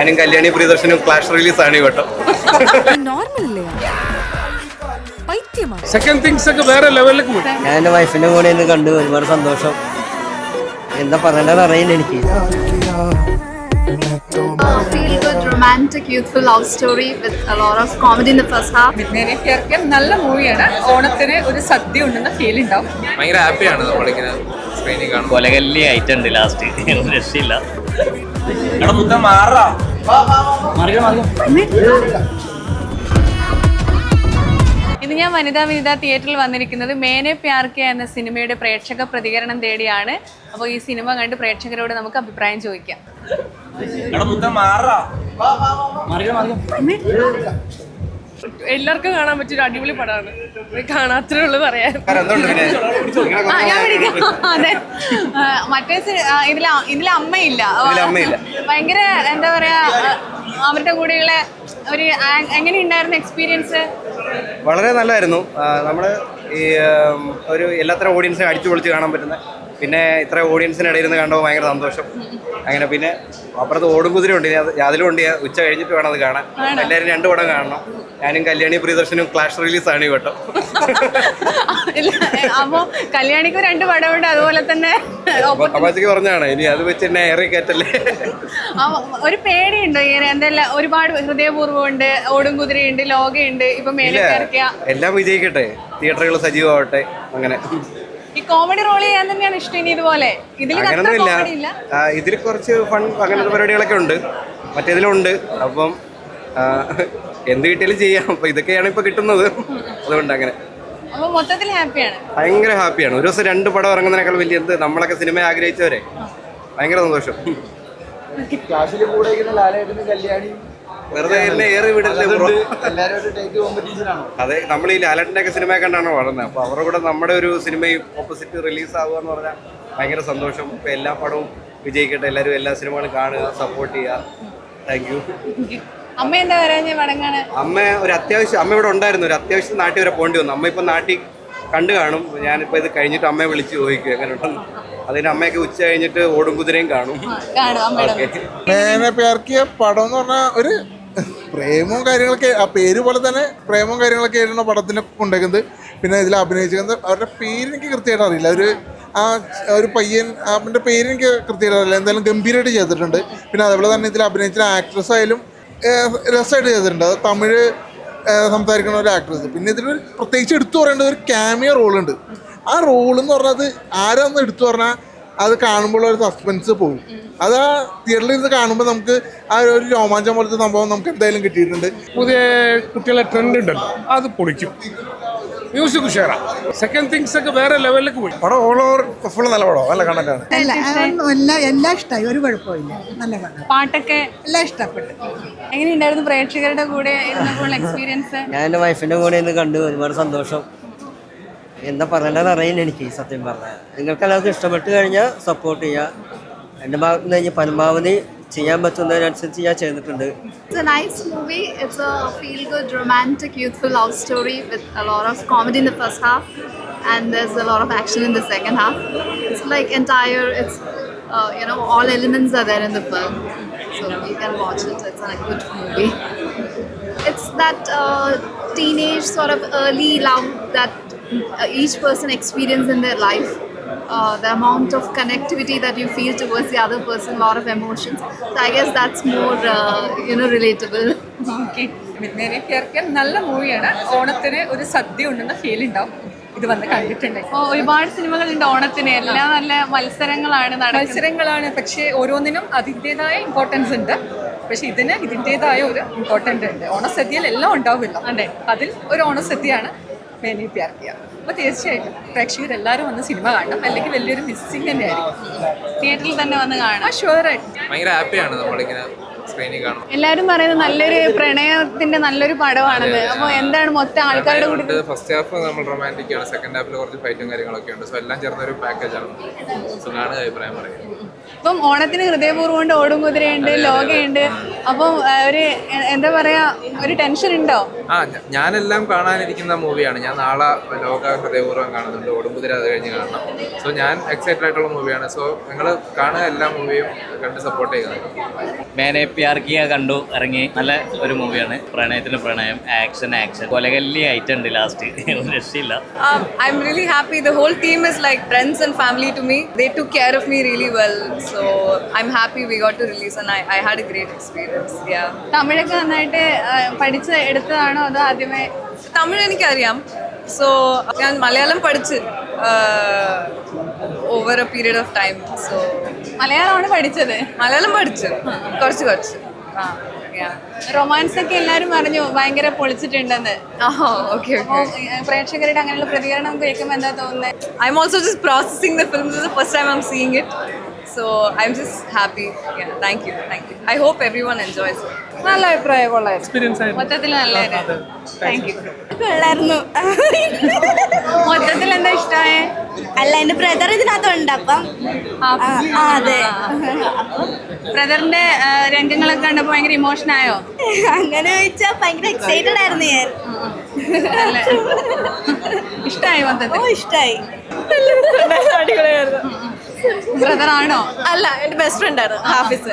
ഞാനും Kalyani പ്രിയദർശനും clash release ആണ് ഈ വട്ടം. സെക്കൻഡ് തിങ്സ് ഒക്കെ വേറെ ലെവലിലേക്ക് പോയി. ഞാൻ എന്റെ വൈഫിന്റെ കൂടെ ഇന്ന് കണ്ടു. ഒരുപാട് സന്തോഷം. എന്താ പറയേണ്ടത് അറിയില്ല എനിക്ക്. Feel good romantic youthful love story with a lot of comedy in the first half. നേരിട്ടിറക്കിയ നല്ല മൂവിയാണ് ഓണത്തിന് ഒരു സദ്യ ഉണ്ടെന്ന ഫീൽ ഉണ്ടാവും. ഭയങ്കര ഹാപ്പിയാണ് നമ്മളിങ്ങനെ സ്ക്രീനിൽ കാണുമ്പോൾ കൊലകല്ലി ആയിട്ടുണ്ട് ലാസ്റ്റ് രക്ഷയില്ല. ഇന്ന് ഞാൻ വനിതാ വനിതാ തിയേറ്ററിൽ വന്നിരിക്കുന്നത് മേനെ പ്യാർക്കെ എന്ന സിനിമയുടെ പ്രേക്ഷക പ്രതികരണം തേടിയാണ്. അപ്പോൾ ഈ സിനിമ കണ്ട് പ്രേക്ഷകരോട് നമുക്ക് അഭിപ്രായം ചോദിക്കാം. എല്ലാവർക്കും കാണാൻ പറ്റിയൊരു അടിപൊളി പടമാണ്. കാണാത്തേ ഉള്ളൂ പറയാൻ. ആ, ഞാൻ വിളിക്കാം. അതെ. ആ, മറ്റേ സി- ആ, ഇതിൽ അമ്മയില്ല. ഇതിൽ അമ്മയില്ല. ഭയങ്കര എന്താ പറയാ ആ, അവരുടെ കൂടെയുള്ള ഒരു ആ- എങ്ങനെയുണ്ടായിരുന്നു എക്സ്പീരിയൻസ് വളരെ നല്ലതായിരുന്നു നമ്മൾ ഈ ഉം, ഒരു എല്ലാത്തരം ഓഡിയൻസിനെ അടിച്ചു പൊളിച്ച് കാണാൻ പറ്റുന്ന. പിന്നെ ഇത്ര ഓഡിയൻസിന് ഇടയിൽ നിന്ന് കണ്ടപ്പോൾ ഭയങ്കര സന്തോഷം. അങ്ങനെ പിന്നെ അപ്പുറത്ത് ഓടും കുതിരയുണ്ട് ഇനി അത് അതിലും ഉണ്ട്. ഉച്ച കഴിഞ്ഞിട്ട് വേണം അത് കാണാൻ. എല്ലാവരും രണ്ടു പടം കാണണം. ഞാനും കല്യാണി പ്രിയദർശനും ക്ലാഷ് റിലീസ് ആണ് ഈ വട്ടം. അപ്പൊ കല്യാണിക്ക് രണ്ട് പടമുണ്ട് അതുപോലെ തന്നെ അപ്പാച്ചക്ക് പറഞ്ഞാണ് ഇനി അത് വെച്ച് എന്നെ ഏറെ കയറ്റല്ലേ? ഒരു പേടിയുണ്ടോ ഇങ്ങനെ? എന്തെല്ലാം ഒരുപാട് ഹൃദയപൂർവം ഉണ്ട് ഓടും കുതിരയുണ്ട് ലോകയുണ്ട് ഇപ്പൊ മേലെ എല്ലാം വിജയിക്കട്ടെ. തിയേറ്ററുകൾ സജീവമാവട്ടെ അങ്ങനെ. ഈ കോമഡി റോൾ ചെയ്യാൻ തന്നെയാണ് ഇഷ്ടം ഇനി ഇതുപോലെ. ഇതിൽ ഇതിൽ കുറച്ച് ഫൺ അങ്ങനത്തെ പരിപാടികളൊക്കെ ഉണ്ട്. മറ്റേതിലുണ്ട് അപ്പം എന്ത് കിട്ടിയാലും ചെയ്യാം. അപ്പൊ ഇതൊക്കെയാണ് ഇപ്പൊ കിട്ടുന്നത്. അതുകൊണ്ട് അങ്ങനെ. മൊത്തത്തിൽ ഹാപ്പിയാണ്. ഭയങ്കര ഹാപ്പിയാണ്. ഒരു ദിവസം രണ്ട് പടം ഇറങ്ങുന്നതിനേക്കാൾ വലിയ എന്ത് നമ്മളൊക്കെ സിനിമ ആഗ്രഹിച്ചവരെ. ഭയങ്കര സന്തോഷം. വെറുതെ എന്നെ ഏറി വിടല്ലേ ബ്രോ? അതെ നമ്മൾ ഈ ലാലേട്ടന്റെ ഒക്കെ സിനിമ കണ്ടാണ് വളർന്നത്. അപ്പൊ അവരുടെ കൂടെ നമ്മുടെ ഒരു സിനിമയും ഓപ്പോസിറ്റ് റിലീസ് ആവുക എന്ന് പറഞ്ഞാൽ ഭയങ്കര സന്തോഷം. ഇപ്പൊ എല്ലാ പടവും വിജയിക്കട്ടെ. എല്ലാവരും എല്ലാ സിനിമകളും കാണുക സപ്പോർട്ട് ചെയ്യുക. താങ്ക് യു അമ്മ എന്താ പറയാ മടങ്ങാണ് അമ്മ ഒരു അത്യാവശ്യം അമ്മ ഇവിടെ ഉണ്ടായിരുന്നു. ഒരു അത്യാവശ്യം നാട്ടിൽ വരെ പോകേണ്ടി വന്നു. അമ്മ ഇപ്പം നാട്ടിൽ കണ്ടു കാണും. ഞാനിപ്പോൾ ഇത് കഴിഞ്ഞിട്ട് അമ്മയെ വിളിച്ച് ചോദിക്കും എങ്ങനെ ഉണ്ടെന്ന് അതിന് അമ്മയൊക്കെ ഉച്ച കഴിഞ്ഞിട്ട് ഓടും കുതിരയും കാണും. പേർക്കിയ പടം എന്ന് പറഞ്ഞാൽ ഒരു പ്രേമവും കാര്യങ്ങളൊക്കെ ആ പേര് പോലെ തന്നെ പ്രേമവും കാര്യങ്ങളൊക്കെ ആയിരുന്നു പടത്തിന് കൊണ്ടേക്കുന്നത്. പിന്നെ ഇതിൽ അഭിനയിച്ചിരിക്കുന്നത്. അവരുടെ പേര് എനിക്ക് കൃത്യമായിട്ട് അറിയില്ല. ഒരു ആ ഒരു പയ്യൻ അവന്റെ പേര് എനിക്ക് കൃത്യമായിട്ട് അറിയില്ല. എന്തായാലും ഗംഭീരമായിട്ട് ചെയ്തിട്ടുണ്ട്. പിന്നെ അതുപോലെ തന്നെ ഇതിൽ അഭിനയിച്ച ആക്ട്രസ് ആയാലും രസമായിട്ട് ചെയ്തിട്ടുണ്ട്. അത് തമിഴ് സംസാരിക്കുന്ന ഒരു ആക്ട്രസ് പിന്നെ ഇതിൽ പ്രത്യേകിച്ച് എടുത്തു പറയേണ്ട ഒരു ക്യാമിയ റോളുണ്ട് ആ റോൾ എന്ന് പറഞ്ഞത് ആരാന്ന് എടുത്തു പറഞ്ഞാൽ അത് കാണുമ്പോൾ ഒരു സസ്പെൻസ് പോകും അത് ആ തിയേറ്ററിൽ ഇരുന്ന് കാണുമ്പോൾ നമുക്ക് ആ ഒരു രോമാഞ്ചം പോലത്തെ സംഭവം നമുക്ക് എന്തായാലും കിട്ടിയിട്ടുണ്ട്. പുതിയ കുട്ടികളെ ട്രെൻഡ് ഉണ്ടല്ലോ അത് പൊളിക്കും. മ്യൂസിക് ഉഷാറ സെക്കൻഡ് തിങ്സ് ഒക്കെ വേറെ ലെവലിലേക്ക് പോയി. പടം ഓൾ ഓവർ ഫുൾ നല്ല പടം. നല്ല കണ്ടന്റാണ് എല്ലാം എല്ലാം ഇഷ്ടമായി ഒരു കുഴപ്പമില്ല നല്ല പടം പാട്ടൊക്കെ എല്ലാം ഇഷ്ടപ്പെട്ടു. എങ്ങനെയുണ്ടായിരുന്നു പ്രേക്ഷകരുടെ കൂടെ ഇരുന്നപ്പോൾ എക്സ്പീരിയൻസ് ഞാൻ എന്റെ വൈഫിന്റെ കൂടെ ഇന്ന് കണ്ടു. ഒരുപാട് സന്തോഷം. എന്താ പറയേണ്ടത് അറിയില്ല എനിക്ക് സത്യം പറഞ്ഞാൽ. നിങ്ങൾക്ക് എല്ലാവർക്കും ഇഷ്ടപ്പെട്ട് കഴിഞ്ഞാൽ സപ്പോർട്ട് ചെയ്യുക. എന്റെ ഭാഗത്ത് നിന്ന് കഴിഞ്ഞാൽ പരമാവധി ചെയ്യാൻ പറ്റുന്നതിനനുസരിച്ച് ഞാൻ ചെയ്തിട്ടുണ്ട് It's a nice movie. It's a feel good romantic youthful love story with a lot of comedy in the first half and there's a lot of action in the second half. It's like entire, it's, uh, you know, all elements are there in the film. So you can watch it. It's a good movie. It's that uh, teenage sort of early love that uh, each person experiences in their life. Uh, the amount of connectivity that you feel towards the other person, a lot of emotions. So I guess that's more, uh, you know, relatable. Okay നേരിട്ടിറക്കിയ നല്ല മൂവിയാണ്. ഓണത്തിന് ഒരു സദ്യ ഉണ്ടെന്ന feel ഉണ്ടാവും ഇത് വന്ന് കണ്ടിട്ടുണ്ട് ഒരുപാട് സിനിമകളുണ്ട് ഓണത്തിന്. എല്ലാം നല്ല മത്സരങ്ങളാണ് മത്സരങ്ങളാണ്. പക്ഷേ ഓരോന്നിനും അതിന്റെതായ ഇമ്പോർട്ടൻസ് ഉണ്ട്. പക്ഷെ ഇതിന് ഇതിന്റെതായ ഒരു ഇമ്പോർട്ടന്റ് ഉണ്ട്. ഓണസദ്യയിൽ എല്ലാം ഉണ്ടാവില്ല. അതെ. അതിൽ ഒരു ഓണസദ്യയാണ്. മേനി പ്യാർക്കിയ അപ്പോൾ തീർച്ചയായിട്ടും പ്രേക്ഷകരെല്ലാവരും വന്ന് സിനിമ കാണണം. അല്ലെങ്കിൽ വലിയൊരു മിസ്സിങ് തന്നെയായിരിക്കും തിയേറ്ററിൽ തന്നെ വന്ന് കാണാം. ആ ഷുവറായിട്ട് ഭയങ്കര ഹാപ്പിയാണ് നമ്മളിങ്ങനെ സ്ക്രീനിൽ എല്ലാരും പറയുന്നത് നല്ലൊരു പ്രണയത്തിന്റെ നല്ലൊരു പടമാണെന്ന്. അപ്പൊ എന്താണ് മൊത്തം ആൾക്കാരുടെ കൂടി ഫസ്റ്റ് ഹാഫ് നമ്മൾ റൊമാന്റിക് ആണ്. സെക്കൻഡ് ഹാഫിൽ കുറച്ച് ഫൈറ്റും കാര്യങ്ങളൊക്കെ ഉണ്ട്. സോ എല്ലാം ചേർന്ന ഒരു പാക്കേജ് ആണ്. സോ അഭിപ്രായം പറയുന്നത്. ഇപ്പം ഓണത്തിന് ഹൃദയപൂർവം ഉണ്ട് ഓടും കുതിരയുണ്ട് ലോകയുണ്ട്. അപ്പം ഒരു എന്താ പറയാ ഒരു ടെൻഷൻ ഉണ്ടോ? ആ ഞാനെല്ലാം കാണാനിരിക്കുന്ന മൂവിയാണ് ഞാൻ നാളെ ലോക ഹൃദയപൂർവം കാണുന്നുണ്ട്. ഓടുമ്പുതിര അത് കഴിഞ്ഞ് കാണണം. സോ ഞാൻ എക്സൈറ്റഡ് ആയിട്ടുള്ള മൂവിയാണ് സോ നിങ്ങൾ കാണുക എല്ലാ മൂവിയും കണ്ട് സപ്പോർട്ട് ചെയ്യുക. മേനെ പ്യാർ കിയ കണ്ടു ഇറങ്ങി. നല്ല ഒരു മൂവിയാണ് പ്രണയത്തിന് പ്രണയം ആക്ഷൻ ആക്ഷൻ കൊലകല്ലി ആയിട്ടുണ്ട് ലാസ്റ്റ് ഒരു രക്ഷയില്ല. I'm really happy the whole team is like friends and family to me they took care of me really well so I'm happy we got to release and I had a great experience. തമിഴൊക്കെ നന്നായിട്ട് പഠിച്ച് എടുത്തതാണോ അതോ ആദ്യമേ? തമിഴ് എനിക്കറിയാം. So ഞാൻ മലയാളം പഠിച്ച് over a period of time so മലയാളമാണ് പഠിച്ചത്? മലയാളം പഠിച്ചു. കുറച്ച് കുറച്ച്. റൊമാൻസ് ഒക്കെ എല്ലാരും പറഞ്ഞു ഭയങ്കര പൊളിച്ചിട്ടുണ്ടെന്ന്. പ്രേക്ഷകരുടെ അങ്ങനെയുള്ള പ്രതികരണം കേൾക്കുമ്പോൾ എന്താ തോന്നുന്നത് I'm also just processing the film first time first time I'm seeing it. I'm just happy thank you thank you I hope hope one enjoys. നല്ല അഭിപ്രായം മൊത്തത്തിൽ നല്ലതായിരുന്നു താങ്ക് യു കൊള്ളായിരുന്നു മൊത്തത്തിൽ എന്താ ഇഷ്ടമായ അല്ല എന്റെ ബ്രദർ ഇതിനകത്തുണ്ട്. അപ്പം അതെ. ബ്രദറിന്റെ രംഗങ്ങളൊക്കെ കണ്ടപ്പോ ഭയങ്കര ഇമോഷൻ ആയോ? അങ്ങനെ ചോദിച്ചാൽ ഭയങ്കര എക്സൈറ്റഡ് ആയിരുന്നു ഞാൻ. ഇഷ്ടമായി ഇഷ്ടായി മൊത്തത്തിൽ? ഇഷ്ടമായി ഇഷ്ടായി. അടിപൊളിയായിരുന്നു. ബ്രദർ ആണോ? അല്ല എന്റെ ബെസ്റ്റ് ഫ്രണ്ട് ആണ് ഹാഫിസ്.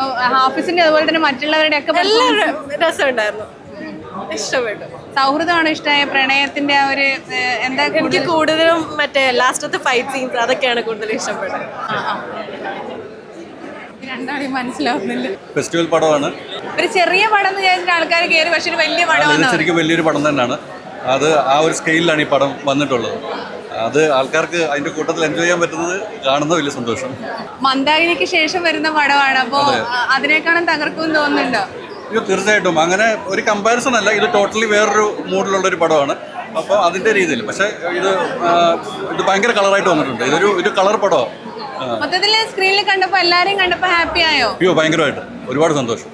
ഓ, ഹാഫിസിന്റെ അതുപോലെ തന്നെ മറ്റുള്ളവരുടെ ഒക്കെ എല്ലാവരും രസമുണ്ടായിരുന്നു. ഇഷ്ടപ്പെട്ടു. സൗഹൃദമാണോ ഇഷ്ടമായ പ്രണയത്തിന്റെ ആ ഒരു എന്താ എനിക്ക് കൂടുതൽ- കൂടുതലും മറ്റേ ലാസ്റ്റത്തെ ഫൈറ്റ് സീൻസ് അതൊക്കെയാണ് കൂടുതൽ ഇഷ്ടപ്പെട്ടത്. രണ്ടാളെയും മനസ്സിലാവുന്നില്ല. ഫെസ്റ്റിവൽ പടമാണ്. ഒരു ചെറിയ പടം എന്ന് വിചാരിച്ചിട്ട് ആൾക്കാർ കയറി പക്ഷെ വലിയ പടം പടമാണ് ശരിക്കും വലിയൊരു പടം തന്നെയാണ്. അത് ആ ഒരു സ്കെയിലാണ് ഈ പടം വന്നിട്ടുള്ളത്. അത് ആൾക്കാർക്ക് അതിന്റെ കൂട്ടത്തിൽ എൻജോയ് ചെയ്യാൻ പറ്റുന്നത് കാണുന്ന വലിയ സന്തോഷം. മന്ദാരിനിക്ക് ശേഷം വരുന്ന പടമാണ്. അപ്പോ അതിനേക്കാളും തകർക്കും തോന്നുന്നുണ്ടോ? ഇത് തീർച്ചയായിട്ടും. അങ്ങനെ ഒരു കമ്പാരിസൺ അല്ല ഇത് ടോട്ടലി വേറൊരു മൂഡിലുള്ള ഒരു പടമാണ്. അപ്പോൾ അതിന്റെ രീതിയിൽ. പക്ഷേ ഇത് ഇത് ഭയങ്കര കളറായിട്ട് വന്നിട്ടുണ്ട്. ഇതൊരു ഒരു കളർ പടമാണ് മൊത്തത്തിൽ സ്ക്രീനിൽ കണ്ടപ്പോൾ എല്ലാവരെയും കണ്ടപ്പോൾ ഹാപ്പി ആയോ? അയ്യോ ഭയങ്കരമായിട്ട്. ഒരുപാട് സന്തോഷം.